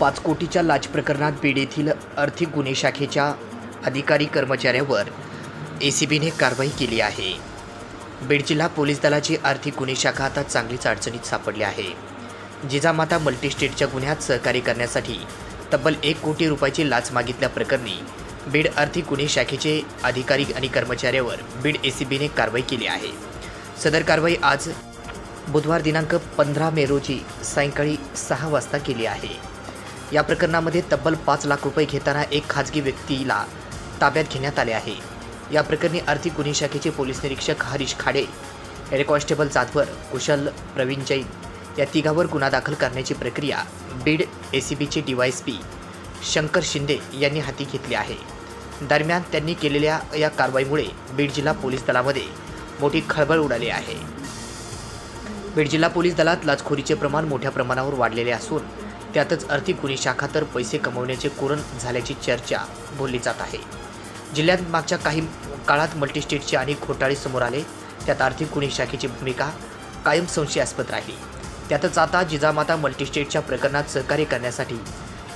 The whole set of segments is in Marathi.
पाच कोटीच्या लाच प्रकरणात बीड येथील आर्थिक गुन्हे शाखेच्या अधिकारी कर्मचाऱ्यावर ए सी बीने कारवाई केली आहे. बीड जिल्हा पोलीस दलाची आर्थिक गुन्हे शाखा आता चांगलीच अडचणीत सापडली आहे. जिजामाता मल्टीस्टेटच्या गुन्ह्यात सहकार्य करण्यासाठी तब्बल एक कोटी रुपयाची लाच मागितल्याप्रकरणी बीड आर्थिक गुन्हे शाखेचे अधिकारी आणि कर्मचाऱ्यावर बीड ए सी बीने कारवाई केली आहे. सदर कारवाई आज बुधवार दिनांक पंधरा मे रोजी सायंकाळी सहा वाजता केली आहे. या प्रकरणामध्ये तब्बल पाच लाख रुपये घेताना एक खाजगी व्यक्तीला ताब्यात घेण्यात आले आहे. या प्रकरणी आर्थिक गुन्हे शाखेचे पोलीस निरीक्षक हरीश खाडे हेड कॉन्स्टेबल जाधवर कुशल प्रवीण जैन या तिघावर गुन्हा दाखल करण्याची प्रक्रिया बीड ए सी बीचे D Y S P Shankar Shinde यांनी हाती घेतली आहे. दरम्यान त्यांनी केलेल्या या कारवाईमुळे बीड जिल्हा पोलीस दलामध्ये मोठी खळबळ उडाली आहे. बीड जिल्हा पोलीस दलात लाचखोरीचे प्रमाण मोठ्या प्रमाणावर वाढलेले असून त्यातच आर्थिक गुन्हे शाखा तर पैसे कमवण्याचे कुरण झाल्याची चर्चा बोलली जात आहे. जिल्ह्यात मागच्या काही काळात मल्टीस्टेटचे अनेक घोटाळे समोर आले. त्यात आर्थिक गुन्हे शाखेची भूमिका कायम संशयास्पद राहिली. त्यातच आता जिजामाता मल्टीस्टेटच्या प्रकरणात सहकार्य करण्यासाठी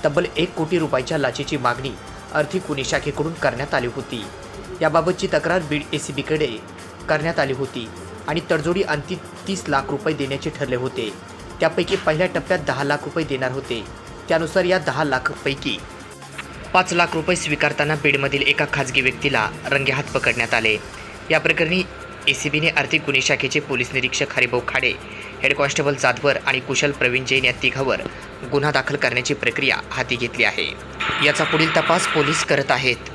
तब्बल एक कोटी रुपयाच्या लाचेची मागणी आर्थिक गुन्हे शाखेकडून करण्यात आली होती. याबाबतची तक्रार बीड ए सी बीकडे करण्यात आली होती आणि तडजोडी अंती तीस लाख रुपये देण्याचे ठरले होते. त्यापैकी पहिल्या टप्प्यात दहा लाख रुपये देणार होते. त्यानुसार या दहा लाखपैकी पाच लाख रुपये स्वीकारताना बीडमधील एका खाजगी व्यक्तीला रंगेहात पकडण्यात आले. या प्रकरणी ए सी बीने आर्थिक गुन्हे शाखेचे पोलीस निरीक्षक हरिभाऊ खाडे हेड कॉन्स्टेबल जाधवर आणि कुशल प्रवीण जैन या तिघावर गुन्हा दाखल करण्याची प्रक्रिया हाती घेतली आहे. याचा पुढील तपास पोलीस करत आहेत.